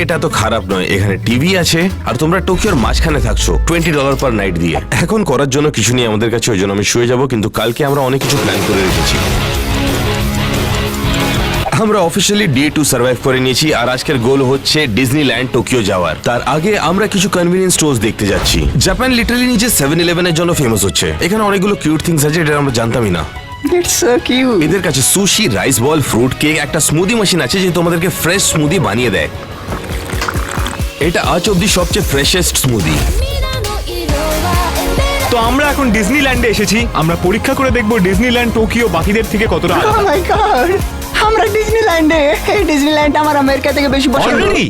এটা তো খারাপ নয়, এখানে টিভি আছে, আর তোমরা টোকিওর মাঝখানে থাকছো টোয়েন্টি ডলার পার নাইট দিয়ে। এখন করার জন্য কিছু নেই আমাদের কাছে, ওই জন্য আমি শুয়ে যাব, কিন্তু কালকে আমরা অনেক কিছু প্ল্যান করে রেখেছি। আমরা অফিসিয়ালি ডে টু সার্ভাইভ করে নিয়েছি, আর আজকের গোল হচ্ছে ডিজনিল্যান্ড টোকিও যাওয়ার। তার আগে আমরা কিছু কনভিনিয়েন্স স্টোর্স দেখতে যাচ্ছি। জাপান লিটারালি নিজে সেভেন ইলেভেনের জন্য ফেমাস হচ্ছে। এখানে অনেকগুলো কিউট থিংস আছে, এটা আমরা জানতামই না। ইটস সো কিউট এদের কাছে sushi rice ball fruit cake একটা স্মুদি মেশিন আছে যে তোমাদেরকে ফ্রেশ স্মুদি বানিয়ে দেয়। এটা আজ অব্দি সবচেয়ে ফ্রেশেস্ট স্মুদি। তো আমরা এখন ডিজনিল্যান্ডে এসেছি। আমরা পরীক্ষা করে দেখব ডিজনিল্যান্ড টোকিও বাকিদের থেকে কতটা ও আলাদা। মাই গড Oh আমরা ডিজনিল্যান্ডে। এই ডিজনিল্যান্ড আমার আমেরিকা থেকে বেশি পছন্দ। অলরেডি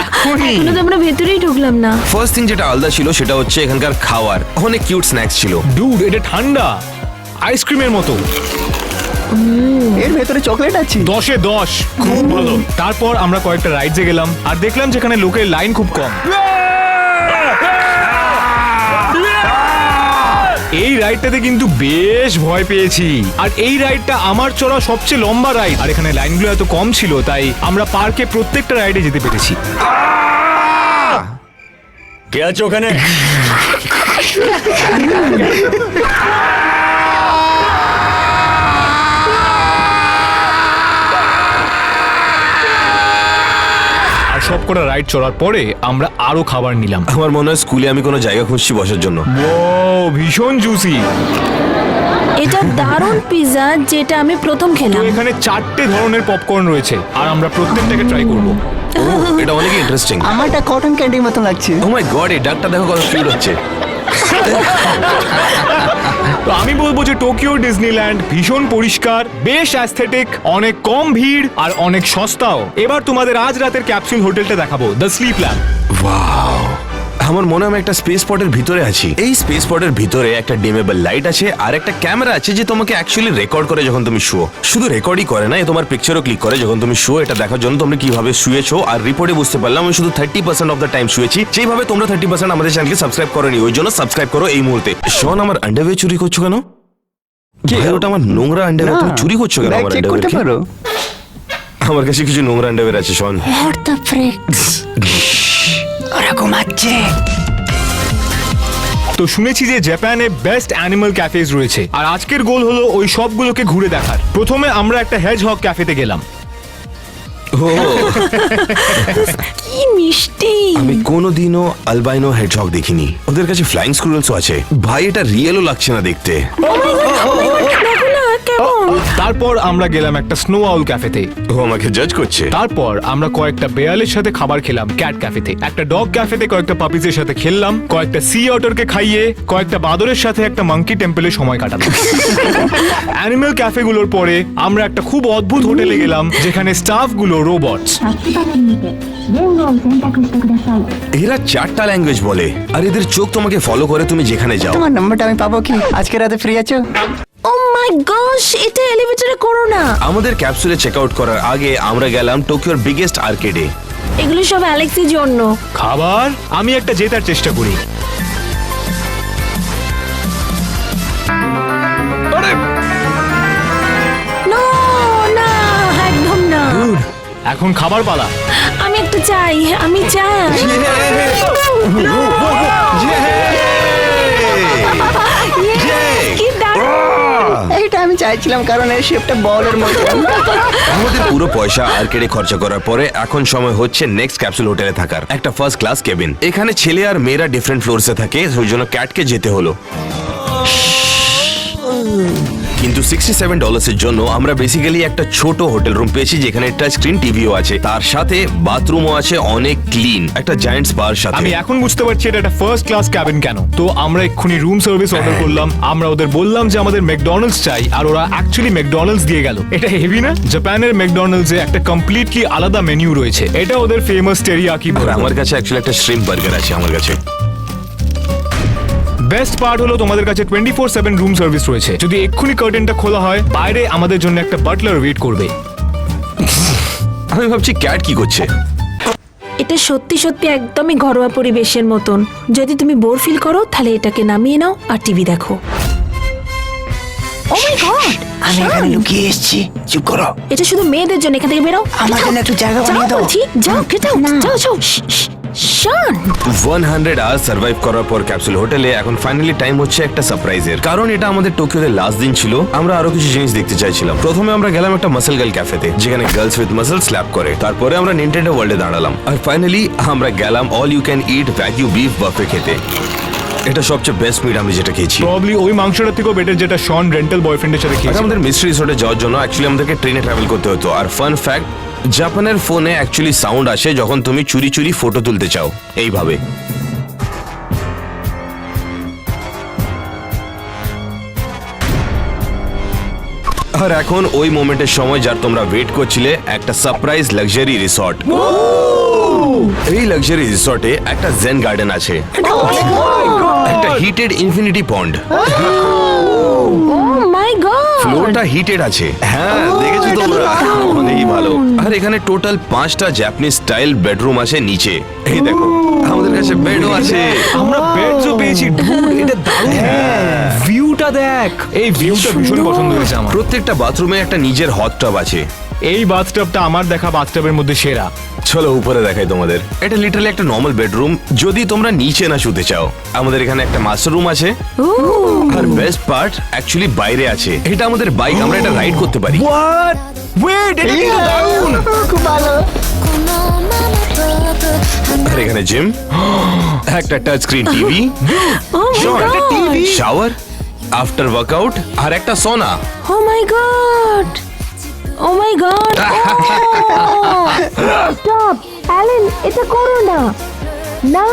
এখনই? এখনও তো আমরা ভেতরেই ঢুকলাম না। ফার্স্ট থিং যেটা আলাদা ছিল সেটা হচ্ছে এখানকার খাওয়ার। অনেক কিউট স্ন্যাক্স ছিল। ডুড এটা ঠান্ডা। আইসক্রিমের মতো। এর ভেতরে চকলেট আছে? দশে দশ। খুব ভালো। তারপর আমরা কয়েকটা রাইডসে গেলাম আর দেখলাম যেখানে লোকের লাইন খুব কম। এই রাইডটাতে কিন্তু বেশ ভয় পেয়েছি। আর এই রাইডটা আমার চড়া সবচেয়ে লম্বা রাইড আর এখানে লাইনগুলো এত কম ছিল তাই আমরা পার্কে প্রত্যেকটা রাইডে যেতে পেরেছি। কে আছে ওখানে? আর সব কটা রাইড চলার পরে আমরা আরও খাবার নিলাম। আমার মনে হয় স্কুলে আমি কোনো জায়গা খুঁজছি বসার জন্য। ও ভীষণ জুসি এটা দারুণ পিৎজা যেটা আমি প্রথম খেলাম। এখানে চারটে ধরনের পপকর্ন রয়েছে আর আমরা প্রত্যেকটাকে ট্রাই করব। এটা অনেক ইন্টারেস্টিং আমারটা কটন ক্যান্ডির মতো লাগছে। ও মাই গড এই ডাকটা দেখো কত সুন্দর হচ্ছে। তো আমি বলব যে টোকিও, ডিজনিল্যান্ড ভীষণ পরিষ্কার, বেশ অ্যাস্থেটিক অনেক কম ভিড় আর অনেক সস্তাও। এবার তোমাদের আজ রাতের ক্যাপসুল হোটেলটা দেখাবো দ্য স্লিপ ল্যাম্প ওয়াও আমার মনে হয় আমি একটা স্পেস পটের ভিতরে আছি। এই স্পেস পটের ভিতরে একটা ডিমেবল লাইট আছে আর একটা ক্যামেরা আছে যে তোমাকে অ্যাকচুয়ালি রেকর্ড করে যখন তুমি শুও শুধু রেকর্ডই করে না এ তোমার পিকচারও ক্লিক করে যখন তুমি শুও এটা দেখার জন্য তুমি কীভাবে শুয়েছো। আর রিপোর্টে বুঝতে পারলাম আমি শুধু thirty percent of the time শুয়েছি। যেভাবে তোমরা থার্টি পার্সেন্ট আমাদের চ্যানেলকে সাবস্ক্রাইব করোনি ওই জন্য সাবস্ক্রাইব করো এই মুহূর্তে। শোন আমার আন্ডারওয়ে চুরি করছ কেন? ভাই, ওটা আমার নোংরা আন্ডারওয়ে তুমি চুরি করছ কেন আমার আন্ডারওয়ে পারো। আমার কাছে কিছু নোংরা আন্ডারওয়্যার আছে শোন। হোয়াট দ্য ফ্রিক ওরা ঘুমাচ্ছে। তো শুনেছি যে জাপানে বেস্ট অ্যানিমাল ক্যাফেজ রয়েছে। আর আজকের গোল হলো ওই সবগুলোকে ঘুরে দেখার। প্রথমে আমরা একটা হেজ হক ক্যাফেতে গেলাম। ও। কি মিষ্টি। আমি কোনোদিনও আলবাইনো হেডহগ দেখিনি। ওদের কাছে ফ্লাইং স্কুরলসও আছে। ভাই এটা রিয়েলও লাগছে না দেখতে। দেখো না কেমন? তারপর আমরা গেলাম একটা স্নো আউল ক্যাফেতে ও আমাকে জাজ করছে। তারপর আমরা কয়েকটা বেয়ালের সাথে খাবার খেলাম ক্যাট ক্যাফেতে একটা ডগ ক্যাফেতে কয়েকটা পাপিজের সাথে খেললাম কয়েকটা সি অটরকে খাইয়ে কয়েকটা বাদরের সাথে একটা মাঙ্কি টেম্পলে সময় কাটালাম। অ্যানিমেল ক্যাফেগুলোর পরে আমরা একটা খুব অদ্ভুত হোটেলে গেলাম যেখানে স্টাফগুলো রোবটস এরা চারটা ল্যাঙ্গুয়েজ বলে। আর এদের চোখ তোমাকে ফলো করে তুমি যেখানে যাও। তোমার নাম্বারটা আমি পাবো কি? আজকে রাতে ফ্রি আছো? মাই গশ এটা এলিভেটরে করো না। আমাদের ক্যাপসুলে চেক আউট করার আগে আমরা গেলাম টোকিওর বিগেস্ট আর্কেডে এগুলো সব অ্যালেক্সের জন্য। খাবার? আমি একটা জেতার চেষ্টা করি। নো না একদম না। এখন খাবার পালা। আমি একটু চাই আমি চাই। কি দারুণ। এইটা আমি চাইছিলাম কারণ এই শেপটা বলের মতো। আমাদের পুরো পয়সা আর আর্কেডে খরচা করার পরে এখন সময় হচ্ছে নেক্সট ক্যাপসুল হোটেলে থাকার। একটা ফার্স্ট ক্লাস কেবিন এখানে ছেলে আর মেয়েরা ডিফারেন্ট ফ্লোরসে থাকে, ওই জন্য ক্যাটকে যেতে হলো। কিন্তু সিক্সটি সেভেন ডলার্সের জন্য আমরা বেসিক্যালি একটা ছোট হোটেল রুম পেয়েছি যেখানে টাচ স্ক্রিন টিভিও আছে। তার সাথে বাথরুমও আছে অনেক ক্লিন একটা জায়েন্ট স্পার সাথে। আমি এখন বুঝতে পারছি এটা একটা ফার্স্ট ক্লাস ক্যাবিন কেন। তো আমরা এক্ষুনি রুম সার্ভিস অর্ডার করলাম। আমরা ওদের বললাম যে আমাদের ম্যাকডোনাল্ডস চাই আর ওরা অ্যাকচুয়ালি ম্যাকডোনাল্ডস দিয়ে গেল। এটা হেভি না? জাপানের ম্যাকডোনাল্ডস এ একটা কমপ্লিটলি আলাদা মেনু রয়েছে। এটা ওদের ফেমাস টেরিয়াকি আমার কাছে অ্যাকচুয়ালি একটা শ্রিম বার্গার আছে আমার কাছে। বেস্ট পার্ট হলো তোমাদের কাছে twenty four seven room service রয়েছে। যদি এক্ষুনি কার্টেনটা খোলা হয় বাইরে আমাদের জন্য একটা বাটলার ওয়েট করবে। আমি ভাবছি ক্যাট কি করছে? এটা সত্যি সত্যি একদমই ঘরোয়া পরিবেশের মতন। যদি তুমি বোর ফিল করো তাহলে এটাকে নামিয়ে নাও আর টিভি দেখো। ও মাই গড আমি এখানে লুকিয়ে এসেছি। চুপ করো। এটা শুধু মেয়েদের জন্য এখান থেকে বেরো। আমার জন্য একটু জায়গা বানিয়ে দাও। যাও গেট আউট যাও যাও। Shaan. One hundred hour survive করার পর ক্যাপসুল হোটেলে এখন ফাইনালি টাইম হচ্ছে একটা সারপ্রাইজের কারণ এটা আমাদের টোকিওতে লাস্ট দিন ছিল আমরা আরও কিছু জিনিস দেখতে চাইছিলাম। প্রথমে আমরা গেলাম একটা মাসেল গার্ল ক্যাফেতে যেখানে গার্লস উইথ মাসেল স্ল্যাপ করে। তারপরে আমরা নিনটেন্ডো ওয়ার্ল্ডে দাঁড়ালাম। আর ফাইনালি আমরা গেলাম all you can eat ভ্যাকিউ beef buffet খেতে। এটা সবচেয়ে বেস্ট মিট আমি যেটা খেয়েছি। প্রবলি ওই মাংসটা থেকেও বেটার যেটা শন রেন্টাল বয়ফ্রেন্ডের সাথে খেয়েছি। আমাদের মিস্ট্রি রিসোর্টে যাওয়ার জন্য অ্যাকচুয়ালি আমাদেরকে ট্রেনে ট্রাভেল করতে হতো। আর ফান ফ্যাক্ট জাপানের ফোনে অ্যাকচুয়ালি সাউন্ড আসে যখন তুমি চুরি চুরি ফটো তুলতে চাও এইভাবে। আর এখন ওই মোমেন্টের সময় যার তোমরা ওয়েট করছিলে একটা সারপ্রাইজ লাক্সারি রিসর্ট এই লাক্সারি রিসর্টে একটা জেন গার্ডেন আছে। একটা heated infinity pond oh my god ফ্লোরটা হিটেড আছে। হ্যাঁ দেখেছ তোমরা? অনেকই ভালো। আর এখানে টোটাল পাঁচটা জাপানিজ স্টাইল বেডরুম আছে নিচে। এই দেখো আমাদের কাছে বেডও আছে। আমরা বেডও পেয়েছি এটা দারুণ। ভিউটা দেখ। এই ভিউটা ভীষণ পছন্দ হয়েছে আমার। প্রত্যেকটা বাথরুমে একটা নিজের হট টব আছে। এই বাথটাবটা আমার দেখা বাথটাবের মধ্যে সেরা। চলো উপরে দেখাই তোমাদের। এটা লিটারালি একটা নর্মাল বেডরুম যদি তোমরা নিচে না শুতে চাও আমাদের এখানে একটা মাস্টার রুম আছে। আর বেস্ট পার্ট অ্যাকচুয়ালি বাইরে আছে। এটা আমাদের বাইক আমরা এটা রাইড করতে পারি। হোয়াট ওয়েট এটা কিন্তু দারুণ! খুব ভালো। আর এখানে জিম একটা touch screen TV shower after workout আর একটা sauna oh my god oh my god stop Allen এটা করো না। না!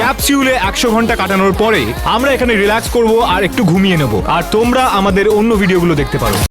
ক্যাপসিউলে একশো ঘণ্টা কাটানোর পরে আমরা এখানে রিল্যাক্স করব আর একটু ঘুমিয়ে নেব। আর তোমরা আমাদের অন্য ভিডিওগুলো দেখতে পারো।